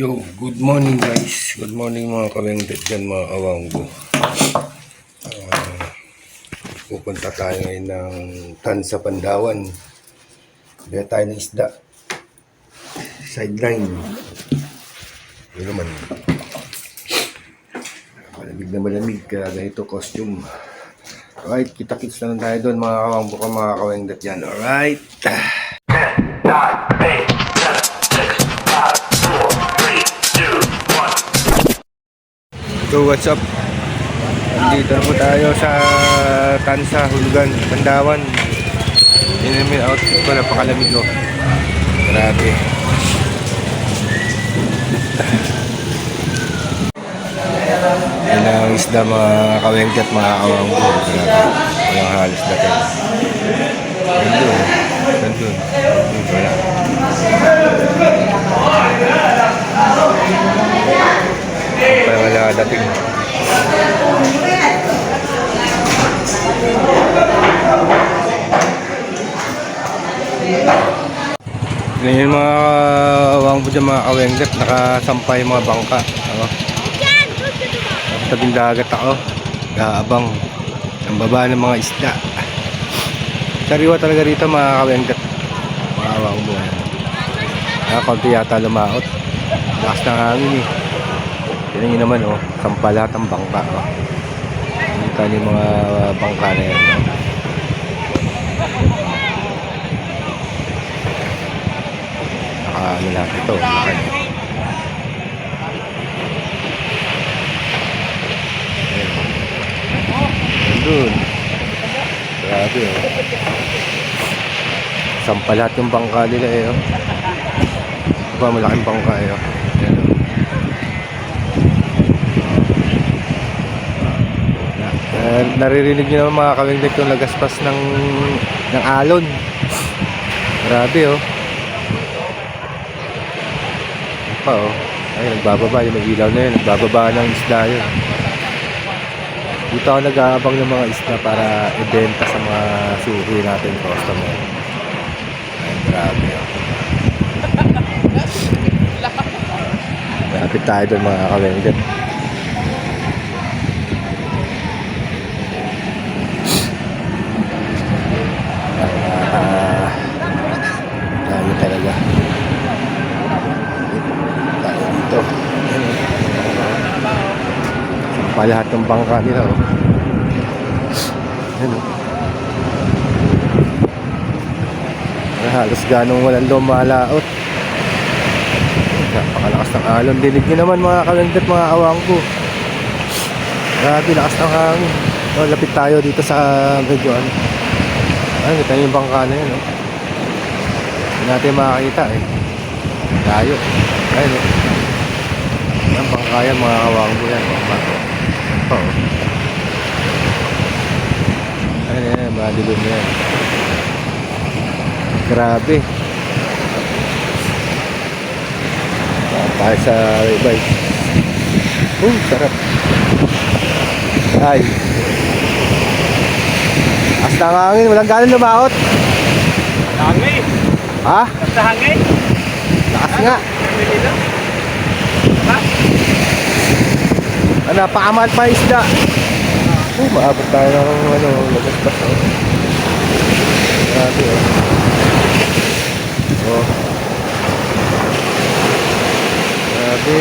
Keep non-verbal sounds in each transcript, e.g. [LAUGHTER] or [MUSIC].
Yo, good morning guys. Good morning mga kalengdet dyan mga kawanggo. Ah, pupunta tayo ngayon ng Tansa Pandawan. Bili tayo ng isda. Sideline. Yun naman. Malamig na malamig kaya ganito costume. Alright, kita-kits na lang tayo doon mga kawanggo ka mga kalengdet dyan. Alright. What's up? Nandito na po tayo sa Tansa, Hulugan, Pandawan. Yun namin outfit ko, napakalamig ko. Grabe. Yan ang isda mga kawengki at mga kawanggo. Grabe. Walang halos dating. Nandun. Nandun. Nandun. Wala. Dating. Ngayon mga awang po dyan mga kawenglet, nakasampay mga bangka. Ano? Tabing dagat ako, gaabang ang baba ng mga isda. Sariwa talaga rito mga kawenglet, mga awang po. Nakakunti yata lumaot. Lakas ng hangin eh. Tignan nyo naman oh, sampal lahat ang bangka oh. Kita yung mga bangka na yan oh. Naka ano lahat ito. Ayan. Nandun. Grabe oh. Sampal lahat yung bangka nila eh oh. Diba malaking bangka eh oh. Oh. Uh, naririnig nyo naman mga kawinglet yung lagaspas ng, ng alon. Grabe oh. Pa oh. Ay, nagbababa yung mag-ilaw na yun. Nagbababa ng isda yun. Dito ako nag-aabang ng mga isda para ibenta sa mga suki natin customer. Ay, grabe oh. [LAUGHS] Lapit tayo doon mga kawinglet. Ah, dami talaga. Tayo dito. Ayan, oh. Sampa lahat ng bangka nila. Oh. Ayan, oh. Halos ganong walang lumalaot. Napakalakas ng alon. Dinig nyo naman mga kalandat, mga awang ko. Grabe, lakas ng hangin. Oh, lapit tayo dito sa medyo ano. Ay, kita yung bangka na yun, oh. Hindi natin makakita, eh. Layo. Ayun, oh. Ang bangka yan, mga kawanggo yan. Bangka. Pa, oh. Ayun, yan, mga dilon na yan. Grabe. Tayo sa bike. Oh, sarap. Ay. Hasta ang hangin, walang ganon lumaot. Hangay. Ha? Basta hangay. Lakas nga. Pwede Ha? Ah, napakamal pa yung isda. Oh, maabot tayo ng ano, lagas-gas. Oh. Grabe, oh. Oh. Grabe.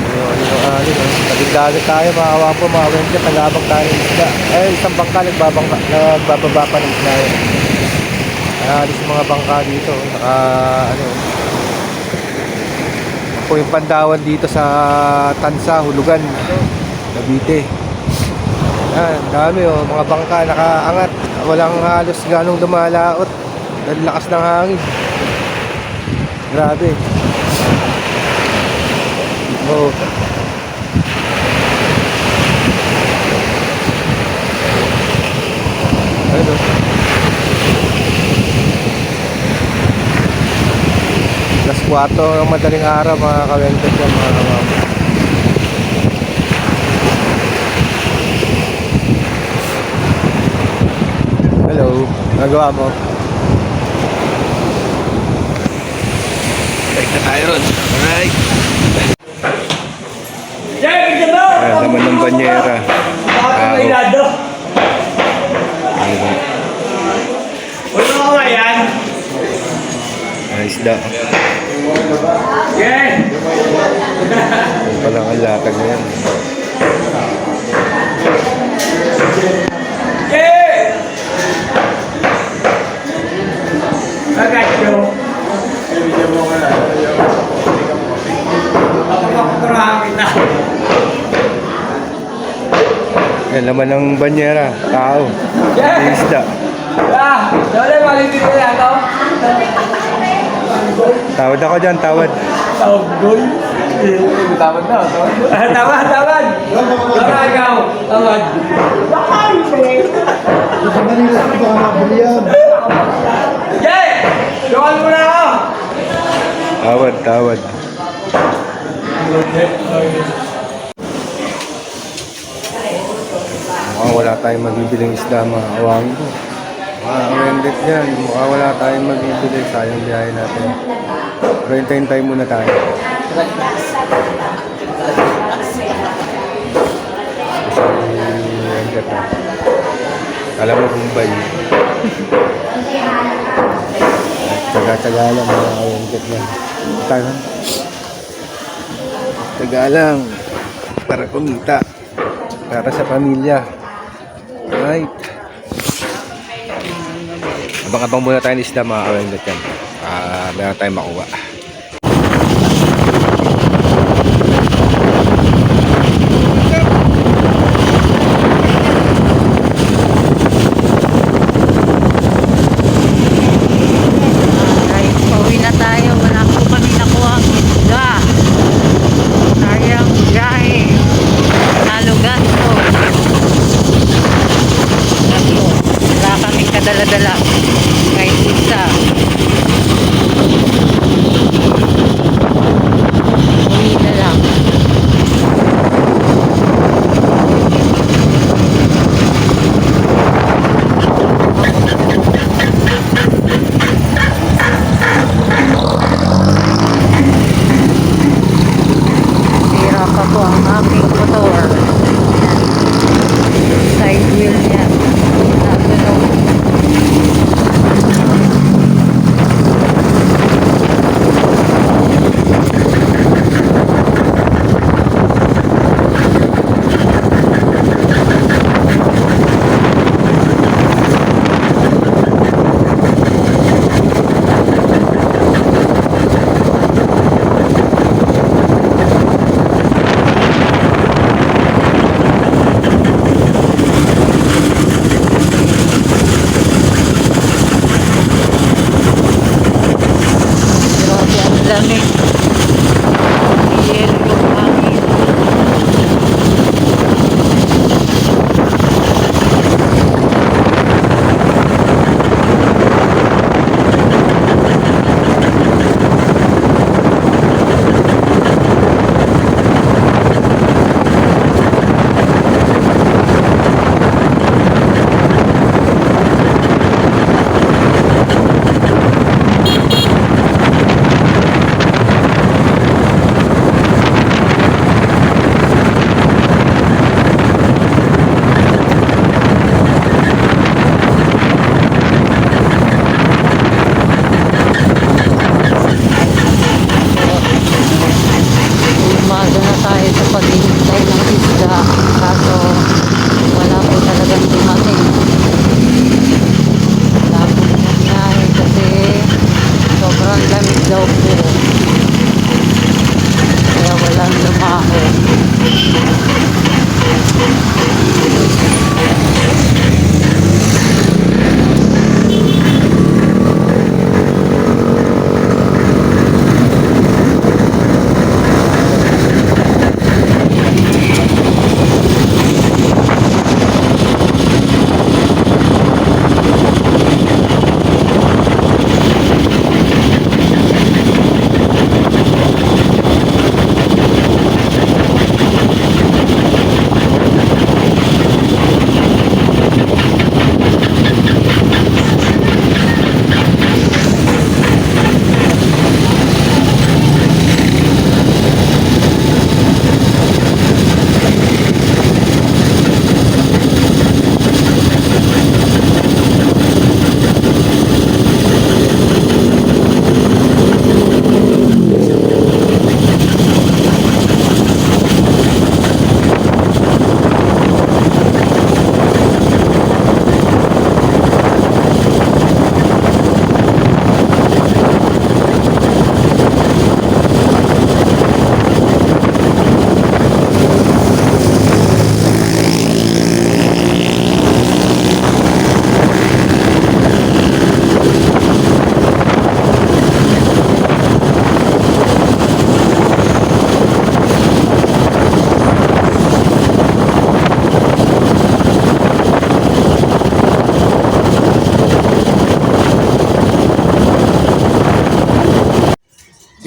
Ano, ano, ano, ano. Nagdagat tayo, mga kawapo, mga wengkat, nagabang tayo ng isda. Eh, isang bangka, nagbabang, nagbababa pa ng isda. Alis yung mga bangka dito. Naka, ano, po yung pandawan dito sa Tansa, Hulugan, Cavite. Yan, dami oh, mga bangka nakaangat. Walang halos ganong lumalaot. Dahil lakas ng hangin. Grabe. Oh. Alas 4 ng madaling araw mga kawengkot yan mga kamamo. Hello, nagawa mo? tayo ron. Alright. Ayan, laman ng banyera. Tao. Ayan. Ano ko nga yan? Mga isda. Yan! Yung palang ang latag na yan. Yeah! Agad yun. Papapaturahan kita. Ayan, laman ng banyera. Tao. Yung isda. Ah, dole malitin ko yan to. Tawad ako dyan, tawad. Tawagol. Tawad na, tawad. [LAUGHS] Ah, tawad, tawad. Tawad ikaw. Tawad. Jay! Luwan mo na ako. Tawad, tawad. Mukhang wala tayong mabibiling isda mga kawangin ko. Mga kawendit yan. Mukhang wala tayong mabibili. Sayang biyahe natin. Pero hintay-hintay muna tayo. Kasi na. Alam mo kung ba yun. Tsaga-tsaga lang mga kawendit yan. Taga. Tsaga lang. Para kumita. Para sa pamilya. Right. Abang-abang muna tayo ng isda mga kawendit yan. Ah, meron tayong makuha. Alright, pauwi na tayo. Wala po kami nakuha ang isda. Sayang biyahe. Talo gasto. Gasto. Wala kaming kadala-dala. Kahit isa.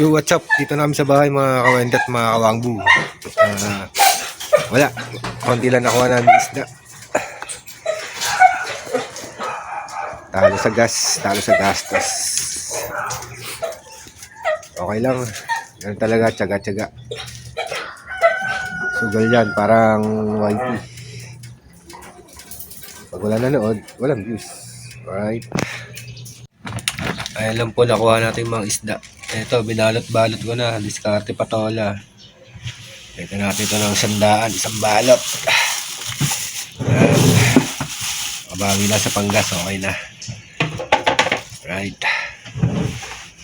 Yo, what's up? Dito namin sa bahay mga kawendat, mga kawangbu. Ah, wala. Konti lang nakuha namin isda. Talo sa gas, talo sa gastos. Okay lang. Ganun talaga, tsaga-tsaga. Sugal yan, parang whitey. Pag wala nanood, walang views. Alright. Ayan lang po nakuha natin mga isda. Ito, binalot-balot ko na. Diskarte patola. Ito natin ito ng sandaan. Isang balot. Ayan. Kabawi na sa panggas. Okay na. Right.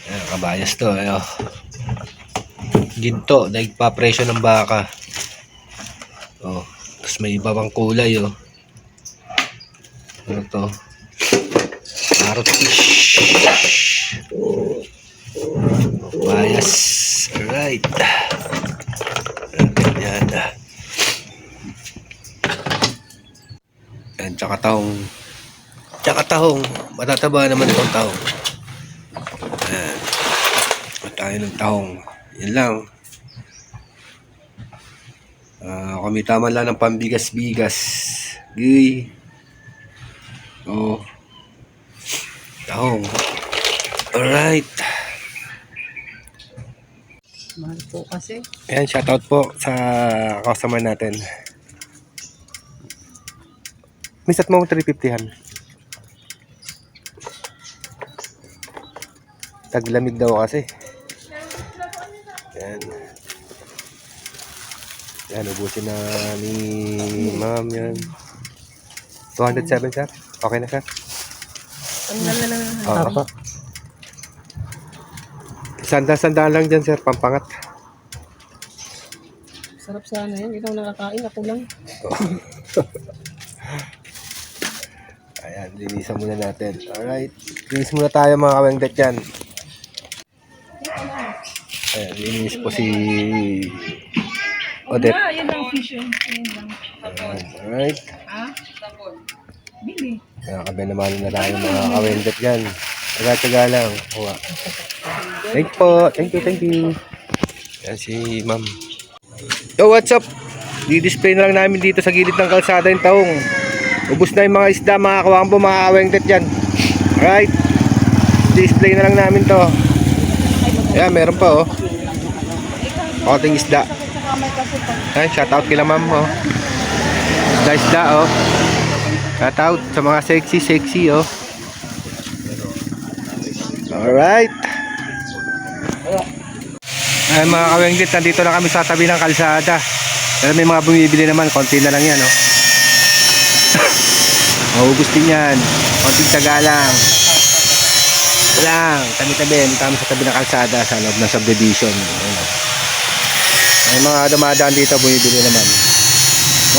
Ayan, kabayas to. Ayan. Ginto. Daig pa presyo ng baka. Oh. Tapos may iba pang kulay. Oh. Ano to? Parrot fish. Bias. Alright. Yan. Yan, tsaka tahong. Tsaka tahong. Matataba naman itong tahong. Yan. At ng tahong. Yan lang. Ah, kami tama lang ng pambigas-bigas. Gay. Oh. Tahong. Alright. Mahal po kasi. Ayan, shoutout po sa customer natin. Misat mo 350han. Taglamig daw kasi. Yan. Yan, ubusin na ni ma'am yan. 207 sir. Okay na sir? Oo. Oh, Sanda-sandaan lang dyan sir, pampangat. Sarap sana yan. Ikaw nakakain, ako lang. [LAUGHS] Ayan, linisan muna natin. Alright. Linis muna tayo mga kawengdet yan. Ayan, linis po si Odette. Ah, yun lang fish yun. Yun. Ayan, alright. Ha? Bili. Nakakabe naman na tayo mga kawengdet yan. Taga-taga lang. Kuha. Thank you po. Thank you, thank you. Yan si ma'am. Yo, what's up? Di-display na lang namin dito sa gilid ng kalsada yung taong. Ubus na yung mga isda, mga kawambo, mga kawengdet yan. Alright. Display na lang namin to. Ayan, meron pa oh. Konting isda. Ayan, shoutout kila ma'am oh. Isda isda oh. Shoutout sa mga sexy sexy oh. Alright. Ay mga kawenglit, nandito na kami sa tabi ng kalsada. Pero may mga bumibili naman, konti na lang yan, oh. [LAUGHS] Maubos din yan. Konting taga lang. Lang, tabi-tabi. Dito kami sa tabi ng kalsada sa loob ng subdivision. Oh. May mga dumadaan dito, bumibili naman.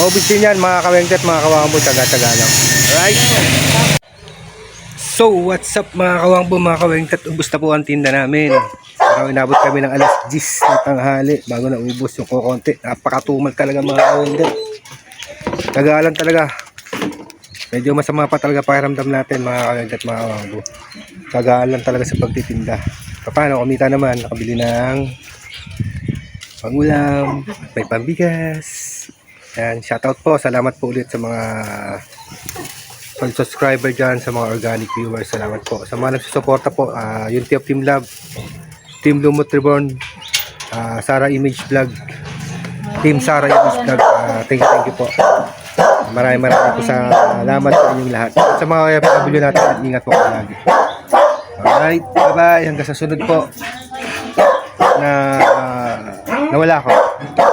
Maubos din yan, mga kawenglit, mga kawambo, taga-taga lang. Alright? So, what's up mga kawangbo, mga kawengkat? Ubus na po ang tinda namin. Pero inabot kami ng alas 10 ng tanghali bago na ubos yung kukonti. Napakatumal talaga mga kawengkat. Tagalan talaga. Medyo masama pa talaga pakiramdam natin mga kawengkat, mga kawangbo. Tagalan talaga sa pagtitinda. Paano, kumita naman. Nakabili ng pangulam, may pambigas. Yan, shoutout po. Salamat po ulit sa mga pag subscriber dyan sa mga organic viewers. Salamat po. Sa mga nagsusuporta po, uh, Unity of Team Love, Team Lumot Reborn, ah, Sara Image Vlog, Team Sara Image Vlog. ah, thank you, thank you po. Maraming maraming po sa salamat sa inyong lahat. At sa mga FW natin, ingat po lagi. Alright, bye-bye. Hanggang sa sunod po na nawala ko.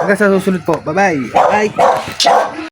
Hanggang sa susunod po. Bye-bye. Bye.